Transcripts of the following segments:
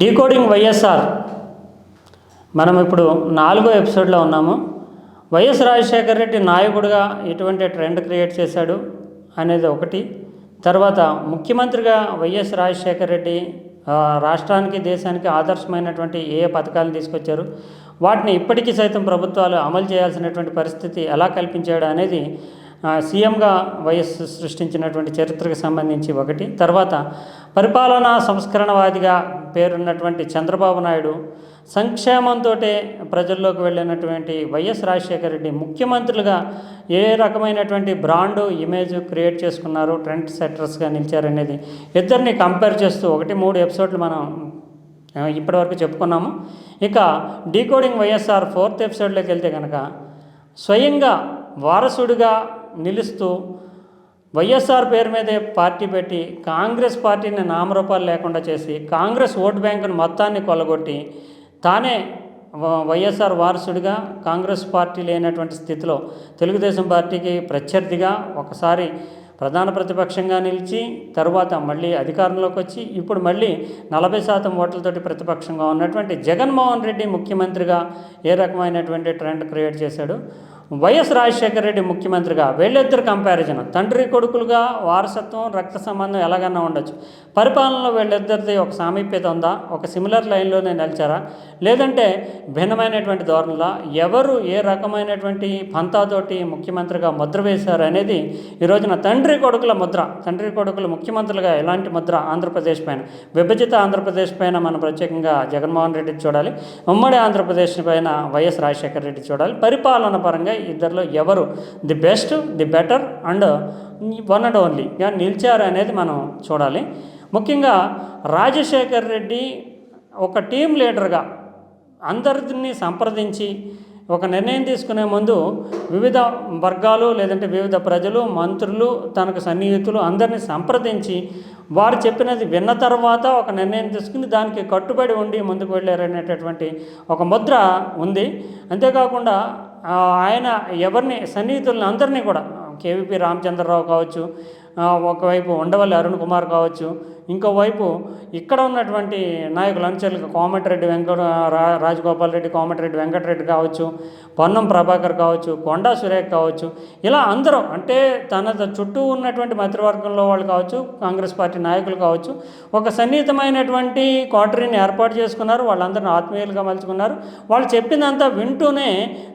Decoding YSR. మనం ఇప్పుడు నాలుగో ఎపిసోడ్లో ఉన్నాము. వైఎస్ రాజశేఖర రెడ్డి నాయకుడిగా ఎటువంటి ట్రెండ్ క్రియేట్ చేశాడు అనేది ఒకటి. తర్వాత ముఖ్యమంత్రిగా వైఎస్ రాజశేఖర రెడ్డి రాష్ట్రానికి దేశానికి ఆదర్శమైనటువంటి ఏ పథకాలను పథకాలు తీసుకొచ్చారు వాటిని ఇప్పటికీ సైతం ప్రభుత్వాలు అమలు చేయాల్సినటువంటి పరిస్థితి ఎలా కల్పించాడు అనేది సీఎంగా వైఎస్ సృష్టించినటువంటి చరిత్రకు సంబంధించి ఒకటి. తర్వాత పరిపాలనా సంస్కరణవాదిగా పేరున్నటువంటి చంద్రబాబు నాయుడు సంక్షేమంతో ప్రజల్లోకి వెళ్ళినటువంటి వైఎస్ రాజశేఖర రెడ్డి ముఖ్యమంత్రులుగా ఏ రకమైనటువంటి బ్రాండు ఇమేజ్ క్రియేట్ చేసుకున్నారు ట్రెండ్ సెట్టర్స్గా నిలిచారనేది ఇద్దరిని కంపేర్ చేస్తూ ఒకటి మూడు ఎపిసోడ్లు మనం ఇప్పటివరకు చెప్పుకున్నాము. ఇక డీకోడింగ్ వైఎస్ఆర్ ఫోర్త్ ఎపిసోడ్లోకి వెళ్తే కనుక స్వయంగా వారసుడిగా నిలుస్తూ వైఎస్ఆర్ పేరు మీదే పార్టీ పెట్టి కాంగ్రెస్ పార్టీని నామరూపాలు లేకుండా చేసి కాంగ్రెస్ ఓటు బ్యాంకును మొత్తాన్ని కొల్లగొట్టి తానే వ- వైఎస్ఆర్ వారసుడిగా కాంగ్రెస్ పార్టీ లేనటువంటి స్థితిలో తెలుగుదేశం పార్టీకి ప్రత్యర్థిగా ఒకసారి ప్రధాన ప్రతిపక్షంగా నిలిచి తరువాత మళ్ళీ అధికారంలోకి వచ్చి ఇప్పుడు మళ్ళీ నలభై శాతం ఓట్లతోటి ప్రతిపక్షంగా ఉన్నటువంటి జగన్మోహన్ రెడ్డి ముఖ్యమంత్రిగా ఏ రకమైనటువంటి ట్రెండ్ క్రియేట్ చేశాడు? వైఎస్ రాజశేఖర రెడ్డి ముఖ్యమంత్రిగా వీళ్ళిద్దరు కంపారిజన్ తండ్రి కొడుకులుగా వారసత్వం రక్త సంబంధం ఎలాగన్నా ఉండొచ్చు. పరిపాలనలో వీళ్ళిద్దరిది ఒక సామీప్యత ఉందా? ఒక సిమిలర్ లైన్లోనే నిలిచారా? లేదంటే భిన్నమైనటువంటి ధోరణిలా? ఎవరు ఏ రకమైనటువంటి పంతాతోటి ముఖ్యమంత్రిగా ముద్ర వేశారు అనేది ఈ రోజున తండ్రి కొడుకుల ముద్ర తండ్రి కొడుకులు ముఖ్యమంత్రులుగా ఎలాంటి ముద్ర ఆంధ్రప్రదేశ్ పైన? విభజిత ఆంధ్రప్రదేశ్ పైన మనం ప్రత్యేకంగా జగన్మోహన్ రెడ్డి చూడాలి. ఉమ్మడి ఆంధ్రప్రదేశ్ పైన వైఎస్ రాజశేఖర రెడ్డి చూడాలి. పరిపాలన పరంగా ఇద్దరిలో ఎవరు? The best the better and one and ఓన్లీగా నిలిచారు అనేది మనం చూడాలి. ముఖ్యంగా రాజశేఖర్ రెడ్డి ఒక టీం లీడర్గా అందరిని సంప్రదించి ఒక నిర్ణయం తీసుకునే ముందు వివిధ వర్గాలు లేదంటే వివిధ ప్రజలు మంత్రులు తనకు సన్నిహితులు అందరినీ సంప్రదించి వారు చెప్పినది విన్న తర్వాత ఒక నిర్ణయం తీసుకుని దానికి కట్టుబడి ఉండి ముందుకు వెళ్ళారనేటటువంటి ఒక ముద్ర ఉంది. అంతేకాకుండా ఆయన ఎవరిని సన్నిహితులను అందరినీ కూడా కేవీపీ రామచంద్రరావు కావచ్చు ఒకవైపు ఉండవల్లి అరుణ్ కుమార్ కావచ్చు ఇంకోవైపు ఇక్కడ ఉన్నటువంటి నాయకులు అనుచరులు కోమటిరెడ్డి వెంకట రా- రాజగోపాల్ రెడ్డి కోమటిరెడ్డి వెంకటరెడ్డి కావచ్చు పొన్నం ప్రభాకర్ కావచ్చు కొండా సురేఖ కావచ్చు ఇలా అందరూ అంటే తన చుట్టూ ఉన్నటువంటి మంత్రివర్గంలో వాళ్ళు కావచ్చు కాంగ్రెస్ పార్టీ నాయకులు కావచ్చు ఒక సన్నిహితమైనటువంటి క్వార్టరీని ఏర్పాటు చేసుకున్నారు వాళ్ళందరిని ఆత్మీయులుగా మలుచుకున్నారు. వాళ్ళు చెప్పిందంతా వింటూనే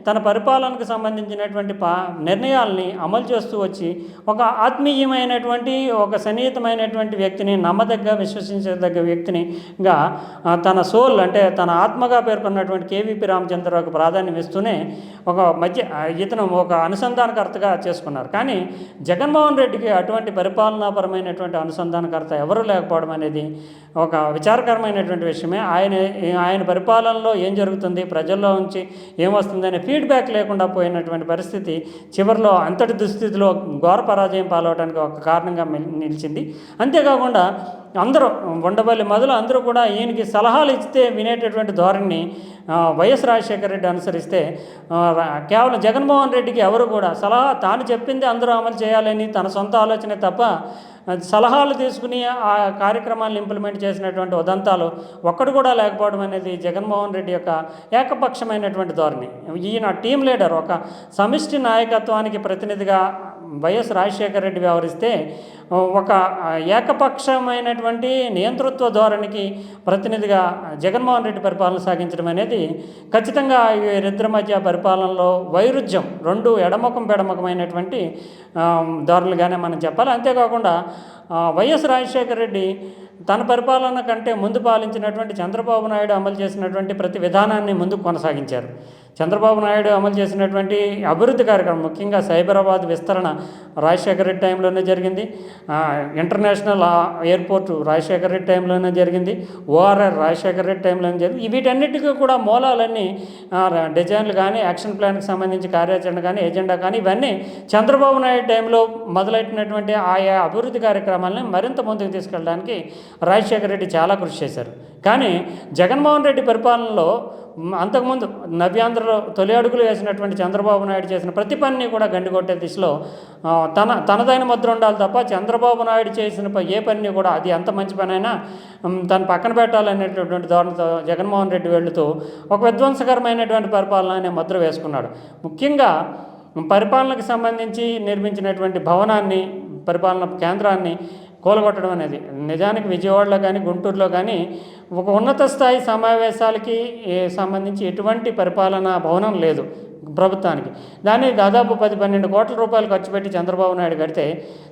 తన పరిపాలనకు సంబంధించినటువంటి పా నిర్ణయాల్ని అమలు చేస్తూ వచ్చి ఒక ఆత్మీయమైనటువంటి ఒక సన్నిహితమైనటువంటి వ్యక్తిని నమ్మదగ్గ విశ్వసించదగ్గ వ్యక్తినిగా తన సోల్ అంటే తన ఆత్మగా పేర్కొన్నటువంటి కేవీపీ రామచంద్రరావుకు ప్రాధాన్యం ఇస్తూనే ఒక మధ్య ఇతను ఒక అనుసంధానకర్తగా చేసుకున్నారు. కానీ జగన్మోహన్ రెడ్డికి అటువంటి పరిపాలనాపరమైనటువంటి అనుసంధానకర్త ఎవరూ లేకపోవడం అనేది ఒక విచారకరమైనటువంటి విషయమే. ఆయన ఆయన పరిపాలనలో ఏం జరుగుతుంది ప్రజల్లో నుంచి ఏమొస్తుందనే ఫీడ్బ్యాక్ లేకుండా పోయినటువంటి పరిస్థితి చివరిలో అంతటి దుస్థితిలో ఘోర పరాజయం పాలవడానికి ఒక కారణంగా నిలిచింది. అంతేకాకుండా అందరూ ఉండబల్లి మొదలు అందరూ కూడా ఈయనకి సలహాలు ఇస్తే వినేటటువంటి ధోరణిని వైఎస్ రాజశేఖర రెడ్డి అనుసరిస్తే కేవలం జగన్మోహన్ రెడ్డికి ఎవరు కూడా సలహా తాను చెప్పింది అందరూ అమలు చేయాలని తన సొంత ఆలోచనే తప్ప సలహాలు తీసుకుని ఆ కార్యక్రమాలను ఇంప్లిమెంట్ చేసినటువంటి ఉదంతాలు ఒక్కడు కూడా లేకపోవడం అనేది జగన్మోహన్ రెడ్డి యొక్క ఏకపక్షమైనటువంటి ధోరణి. ఈయన టీం లీడర్ ఒక సమిష్టి నాయకత్వానికి ప్రతినిధిగా వైఎస్ రాజశేఖర రెడ్డి వ్యవహరిస్తే ఒక ఏకపక్షమైనటువంటి నియంతృత్వ ధోరణికి ప్రతినిధిగా జగన్మోహన్ రెడ్డి పరిపాలన సాగించడం అనేది ఖచ్చితంగా వీరిద్దరి మధ్య పరిపాలనలో వైరుధ్యం రెండు ఎడముఖం పెడమకమైనటువంటి ఆ, మనం చెప్పాలి. అంతేకాకుండా వైఎస్ రాజశేఖర రెడ్డి తన పరిపాలన కంటే ముందు పాలించినటువంటి చంద్రబాబు నాయుడు అమలు చేసినటువంటి ప్రతి విధానాన్ని ముందు కొనసాగించారు. చంద్రబాబు నాయుడు అమలు చేసినటువంటి అభివృద్ధి కార్యక్రమం ముఖ్యంగా సైబరాబాద్ విస్తరణ రాజశేఖర రెడ్డి టైంలోనే జరిగింది. ఇంటర్నేషనల్ ఎయిర్పోర్టు రాజశేఖర రెడ్డి టైంలోనే జరిగింది. ఓఆర్ఆర్ రాజశేఖర రెడ్డి టైంలోనే జరిగింది. వీటన్నిటికీ కూడా మూలాలన్నీ డిజైన్లు కానీ యాక్షన్ ప్లాన్కి సంబంధించి కార్యాచరణ కానీ ఎజెండా కానీ ఇవన్నీ చంద్రబాబు నాయుడు టైంలో మొదలైనటువంటి ఆయా అభివృద్ధి కార్యక్రమాలను మరింత ముందుకు తీసుకెళ్ళడానికి రాజశేఖర రెడ్డి చాలా కృషి చేశారు. కానీ జగన్మోహన్ రెడ్డి పరిపాలనలో అంతకుముందు నవ్యాంధ్రలో తొలి అడుగులు వేసినటువంటి చంద్రబాబు నాయుడు చేసిన ప్రతి పనిని కూడా గండికొట్టే దిశలో తన తనదైన ముద్ర ఉండాలి తప్ప చంద్రబాబు నాయుడు చేసిన ఏ పనిని కూడా అది ఎంత మంచి పనైనా తను పక్కన పెట్టాలనేటటువంటి ధోరణితో జగన్మోహన్ రెడ్డి వెళ్తూ ఒక విధ్వంసకరమైనటువంటి పరిపాలన అనే ముద్ర వేసుకున్నాడు. ముఖ్యంగా పరిపాలనకు సంబంధించి నిర్మించినటువంటి భవనాన్ని పరిపాలన కేంద్రాన్ని కూలగొట్టడం అనేది నిజానికి విజయవాడలో కానీ గుంటూరులో కానీ ఒక ఉన్నత స్థాయి సమావేశాలకి సంబంధించి ఎటువంటి పరిపాలనా భవనం లేదు ప్రభుత్వానికి. దాన్ని దాదాపు పది పన్నెండు కోట్ల రూపాయలు ఖర్చు పెట్టి చంద్రబాబు నాయుడు కడితే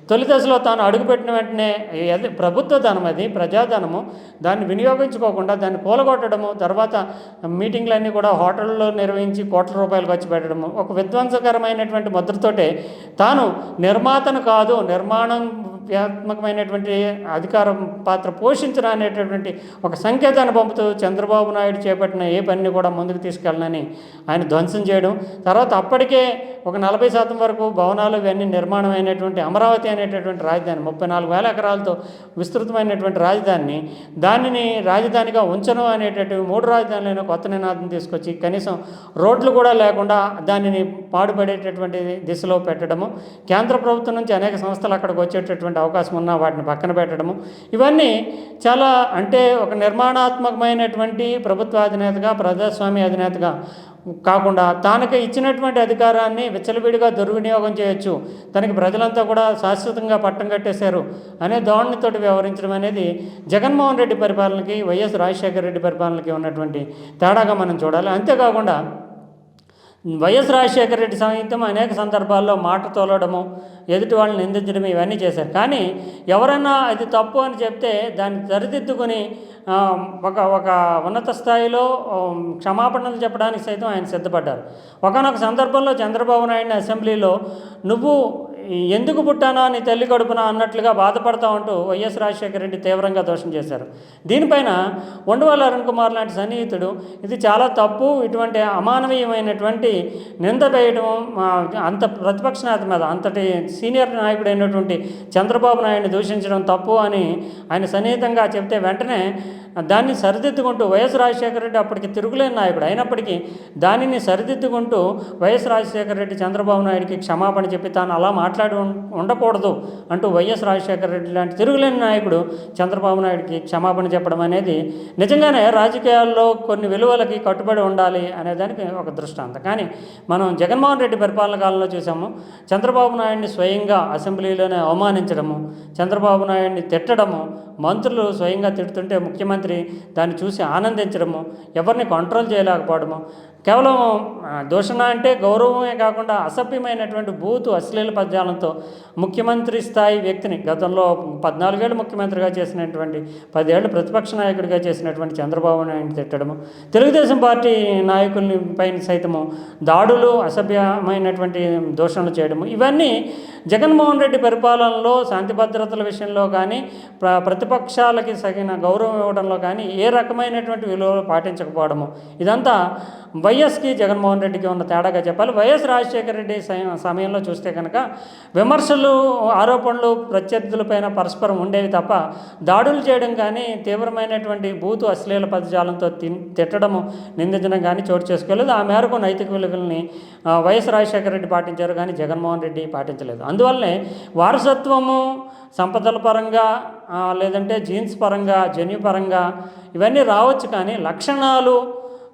తొలి దశలో తాను అడుగుపెట్టిన వెంటనే అది ప్రభుత్వ ధనం అది ప్రజాధనము దాన్ని వినియోగించుకోకుండా దాన్ని కూలగొట్టడము తర్వాత మీటింగ్లన్నీ కూడా హోటల్లో నిర్వహించి కోట్ల రూపాయలు ఖర్చు పెట్టడము ఒక విధ్వంసకరమైనటువంటి ముద్రతోటే తాను నిర్మాతను కాదు నిర్మాణం వ్యాత్మకమైనటువంటి అధికారం పాత్ర పోషించడం అనేటటువంటి ఒక సంకేతాన్ని పంపుతూ చంద్రబాబు నాయుడు చేపట్టిన ఏ పనిని కూడా ముందుకు తీసుకెళ్ళనని ఆయన ధ్వంసం చేయడం తర్వాత అప్పటికే ఒక నలభై శాతం వరకు భవనాలు ఇవన్నీ నిర్మాణం అయినటువంటి అమరావతి అనేటటువంటి రాజధాని ముప్పై నాలుగు వేల ఎకరాలతో విస్తృతమైనటువంటి రాజధానిని దానిని రాజధానిగా ఉంచడం అనేటటువంటి మూడు రాజధానులైన కొత్త నినాదం తీసుకొచ్చి కనీసం రోడ్లు కూడా లేకుండా దానిని పాడుపడేటటువంటి దిశలో పెట్టడము కేంద్ర ప్రభుత్వం నుంచి అనేక సంస్థలు అక్కడికి వచ్చేటటువంటి అవకాశం ఉన్నా వాటిని పక్కన పెట్టడము ఇవన్నీ చాలా అంటే ఒక నిర్మాణాత్మకమైనటువంటి ప్రభుత్వ అధినేతగా ప్రజాస్వామ్య అధినేతగా కాకుండా తనకు ఇచ్చినటువంటి అధికారాన్ని విచ్చలవిడిగా దుర్వినియోగం చేయొచ్చు. తనకి ప్రజలంతా కూడా శాశ్వతంగా పట్టం కట్టేశారు అనే ధోరణితోటి వ్యవహరించడం అనేది జగన్మోహన్ రెడ్డి పరిపాలనకి వైఎస్ రాజశేఖర రెడ్డి పరిపాలనకి ఉన్నటువంటి తేడాగా మనం చూడాలి. అంతేకాకుండా వైఎస్ రాజశేఖర రెడ్డి సైతం అనేక సందర్భాల్లో మాట తోలడము ఎదుటి వాళ్ళని నిందించడం ఇవన్నీ చేశారు. కానీ ఎవరైనా అది తప్పు అని చెప్తే దాన్ని సరిదిద్దుకొని ఒక ఒక ఉన్నత స్థాయిలో క్షమాపణలు చెప్పడానికి సైతం ఆయన సిద్ధపడ్డారు. ఒకనొక సందర్భంలో చంద్రబాబు నాయుడిని అసెంబ్లీలో నువ్వు ఎందుకు పుట్టానా నీ తల్లి కడుపున అన్నట్లుగా బాధపడతా ఉంటూ వైఎస్ రాజశేఖర రెడ్డి తీవ్రంగా దోషం చేశారు. దీనిపైన ఉండవల్లి అరుణ్ కుమార్ లాంటి సన్నిహితుడు ఇది చాలా తప్పు ఇటువంటి అమానవీయమైనటువంటి నింద వేయడం అంత ప్రతిపక్ష నేత మీద అంతటి సీనియర్ నాయకుడైనటువంటి చంద్రబాబు నాయుడిని దూషించడం తప్పు అని ఆయన సన్నిహితంగా చెప్తే వెంటనే దాన్ని సరిదిద్దుకుంటూ వైఎస్ రాజశేఖర రెడ్డి అప్పటికి తిరుగులేని నాయకుడు. అయినప్పటికీ దానిని సరిదిద్దుకుంటూ వైఎస్ రాజశేఖర రెడ్డి చంద్రబాబు నాయుడికి క్షమాపణ చెప్పి తాను అలా మాట్లాడి ఉండకూడదు అంటూ వైఎస్ రాజశేఖర రెడ్డి లాంటి తిరుగులేని నాయకుడు చంద్రబాబు నాయుడికి క్షమాపణ చెప్పడం అనేది నిజంగానే రాజకీయాల్లో కొన్ని విలువలకి కట్టుబడి ఉండాలి అనే దానికి ఒక దృష్టాంతం. కానీ మనం జగన్మోహన్ రెడ్డి పరిపాలన కాలంలో చూసాము. చంద్రబాబు నాయుడిని స్వయంగా అసెంబ్లీలోనే అవమానించడము చంద్రబాబు నాయుడిని తిట్టడము మంత్రులు స్వయంగా తిడుతుంటే ముఖ్యమంత్రి దాన్ని చూసి ఆనందించడము ఎవరిని కంట్రోల్ చేయలేకపోవడము కేవలం దూషణ అంటే గౌరవమే కాకుండా అసభ్యమైనటువంటి బూతు అశ్లీల పద్యాలతో ముఖ్యమంత్రి స్థాయి వ్యక్తిని గతంలో పద్నాలుగేళ్ళు ముఖ్యమంత్రిగా చేసినటువంటి పదేళ్ళు ప్రతిపక్ష నాయకుడిగా చేసినటువంటి చంద్రబాబు నాయుడు తిట్టడము తెలుగుదేశం పార్టీ నాయకుల్ని పైన సైతము దాడులు అసభ్యమైనటువంటి దూషణలు చేయడము ఇవన్నీ జగన్మోహన్ రెడ్డి పరిపాలనలో శాంతి భద్రతల విషయంలో కానీ ప్ర ప్రతిపక్షాలకి సగిన గౌరవం ఇవ్వడంలో కానీ ఏ రకమైనటువంటి విలువలు పాటించకపోవడము ఇదంతా వై వైఎస్కి జగన్మోహన్ రెడ్డికి ఉన్న తేడాగా చెప్పాలి. వైఎస్ రాజశేఖర రెడ్డి సమయంలో చూస్తే కనుక విమర్శలు ఆరోపణలు ప్రత్యర్థులపైన పరస్పరం ఉండేవి తప్ప దాడులు చేయడం కానీ తీవ్రమైనటువంటి బూతు అశ్లీల పదజాలంతో తిన్ తిట్టడము నిందించడం కానీ చోటు చేసుకోలేదు. ఆ మేరకు నైతిక విలువల్ని వైఎస్ రాజశేఖర రెడ్డి పాటించారు కానీ జగన్మోహన్ రెడ్డి పాటించలేదు. అందువల్లనే వారసత్వము సంపదల పరంగా లేదంటే జీన్స్ పరంగా జన్యు పరంగా ఇవన్నీ రావచ్చు కానీ లక్షణాలు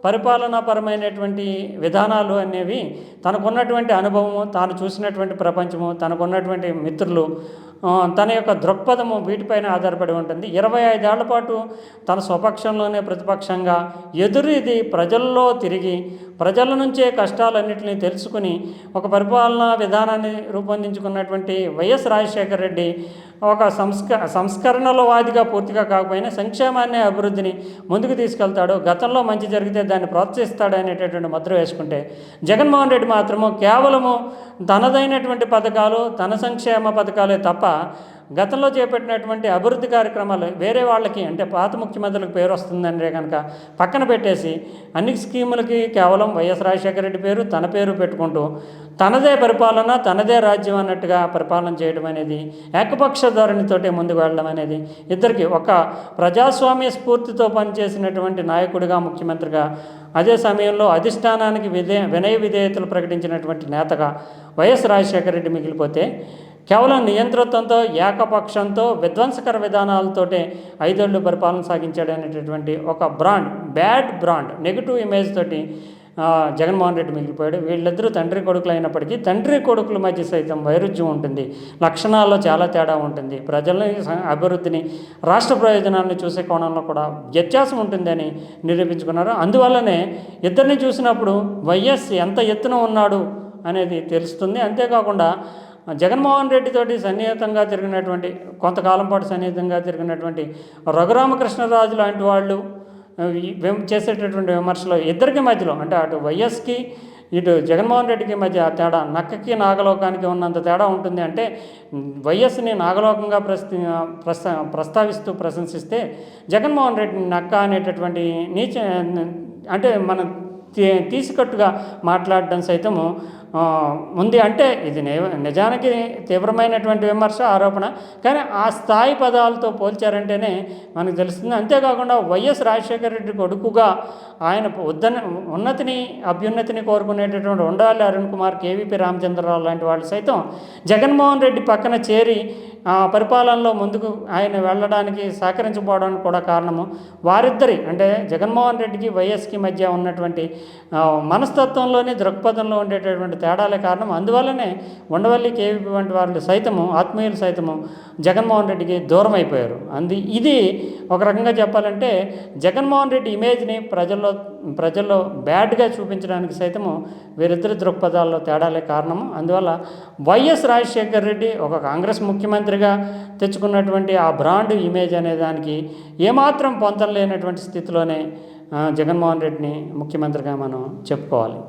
పరిపాలనాపరమైనటువంటి విధానాలు అనేవి తనకున్నటువంటి అనుభవము తాను చూసినటువంటి ప్రపంచము తనకున్నటువంటి మిత్రులు తన యొక్క దృక్పథము వీటిపైన ఆధారపడి ఉంటుంది. ఇరవై ఐదేళ్ళ పాటు తన స్వపక్షంలోనే ప్రతిపక్షంగా ఎదురీది ప్రజల్లో తిరిగి ప్రజల నుంచే కష్టాలన్నింటినీ తెలుసుకుని ఒక పరిపాలనా విధానాన్ని రూపొందించుకున్నటువంటి వైఎస్ రాజశేఖర రెడ్డి ఒక సంస్క సంస్కరణలో వాదిగా పూర్తిగా కాకపోయినా సంక్షేమాన్ని అభివృద్ధిని ముందుకు తీసుకెళ్తాడు. గతంలో మంచి జరిగితే దాన్ని ప్రోత్సహిస్తాడు అనేటటువంటి ముద్ర వేసుకుంటే జగన్మోహన్ రెడ్డి మాత్రము కేవలము తనదైనటువంటి పథకాలు తన సంక్షేమ పథకాలే తప్ప గతంలో చేపట్టినటువంటి అభివృద్ధి కార్యక్రమాలు వేరే వాళ్ళకి అంటే పాత ముఖ్యమంత్రులకు పేరు వస్తుందంటే కనుక పక్కన పెట్టేసి అన్ని స్కీములకి కేవలం వైఎస్ రాజశేఖర రెడ్డి పేరు తన పేరు పెట్టుకుంటూ తనదే పరిపాలన తనదే రాజ్యం అన్నట్టుగా పరిపాలన చేయడం అనేది ఏకపక్ష ధోరణితోటే ముందుకు వెళ్ళడం అనేది ఇద్దరికి ఒక ప్రజాస్వామ్య స్ఫూర్తితో పనిచేసినటువంటి నాయకుడిగా ముఖ్యమంత్రిగా అదే సమయంలో అధిష్టానానికి విధే వినయ విధేయతలు ప్రకటించినటువంటి నేతగా వైఎస్ రాజశేఖర రెడ్డి మిగిలిపోతే కేవలం నియంతృత్వంతో ఏకపక్షంతో విధ్వంసకర విధానాలతోటే ఐదేళ్ళు పరిపాలన సాగించాడు అనేటటువంటి ఒక brand bad brand negative image తోటి జగన్మోహన్ రెడ్డి మిగిలిపోయాడు వీళ్ళిద్దరూ తండ్రి కొడుకులు అయినప్పటికీ తండ్రి కొడుకుల మధ్య సైతం వైరుధ్యం ఉంటుంది. లక్షణాల్లో చాలా తేడా ఉంటుంది. ప్రజల అభివృద్ధిని రాష్ట్ర ప్రయోజనాన్ని చూసే కోణంలో కూడా వ్యత్యాసం ఉంటుందని నిరూపించుకున్నారు. అందువల్లనే ఇద్దరిని చూసినప్పుడు వైఎస్ ఎంత ఎత్తున ఉన్నాడు? అనేది తెలుస్తుంది. అంతేకాకుండా జగన్మోహన్ రెడ్డితోటి సన్నిహితంగా తిరిగినటువంటి కొంతకాలం పాటు సన్నిహితంగా తిరిగినటువంటి రఘురామకృష్ణరాజు లాంటి వాళ్ళు చేసేటటువంటి విమర్శలు ఇద్దరికి మధ్యలో అంటే అటు వైఎస్కి ఇటు జగన్మోహన్ రెడ్డికి మధ్య ఆ తేడా నక్కకి నాగలోకానికి ఉన్నంత తేడా ఉంటుంది అంటే వైఎస్ని నాగలోకంగా ప్రస్తి ప్రస్తా ప్రస్తావిస్తూ ప్రశంసిస్తే జగన్మోహన్ రెడ్డిని నక్క అనేటటువంటి నీచ అంటే మనం తీసుకట్టుగా మాట్లాడడం సైతము ఉంది అంటే ఇది నే- నిజానికి తీవ్రమైనటువంటి విమర్శ ఆరోపణ. కానీ ఆ స్థాయి పదాలతో పోల్చారంటేనే మనకు తెలుస్తుంది. అంతేకాకుండా వైఎస్ రాజశేఖర రెడ్డి కొడుకుగా ఆయన ఉద్దన ఉన్నతిని అభ్యున్నతిని కోరుకునేటటువంటి ఉండాలి అరుణ్ కుమార్ కేవీపీ రామచంద్రరావు లాంటి వాళ్ళు సైతం జగన్మోహన్ రెడ్డి పక్కన చేరి పరిపాలనలో ముందుకు ఆయన వెళ్ళడానికి సహకరించకపోవడానికి కూడా కారణము వారిద్దరి. అంటే జగన్మోహన్ రెడ్డికి వైఎస్కి మధ్య ఉన్నటువంటి మనస్తత్వంలోని దృక్పథంలో ఉండేటటువంటి తేడాలే కారణం. అందువల్లనే ఉండవల్లి కేవీపీ వంటి వాళ్ళు సైతము ఆత్మీయులు సైతము జగన్మోహన్ రెడ్డికి దూరం అయిపోయారు. అంది ఇది ఒక రకంగా చెప్పాలంటే జగన్మోహన్ రెడ్డి ఇమేజ్ని ప్రజల్లో ప్రజల్లో బ్యాడ్గా చూపించడానికి సైతము వీరిద్దరి దృక్పథాల్లో తేడాలే కారణము అందువల్ల వైఎస్ రాజశేఖర్ రెడ్డి ఒక కాంగ్రెస్ ముఖ్యమంత్రిగా తెచ్చుకున్నటువంటి ఆ బ్రాండ్ ఇమేజ్ అనే దానికి ఏమాత్రం పొందలేనటువంటి స్థితిలోనే జగన్మోహన్ రెడ్డిని ముఖ్యమంత్రిగా మనం చెప్పుకోవాలి.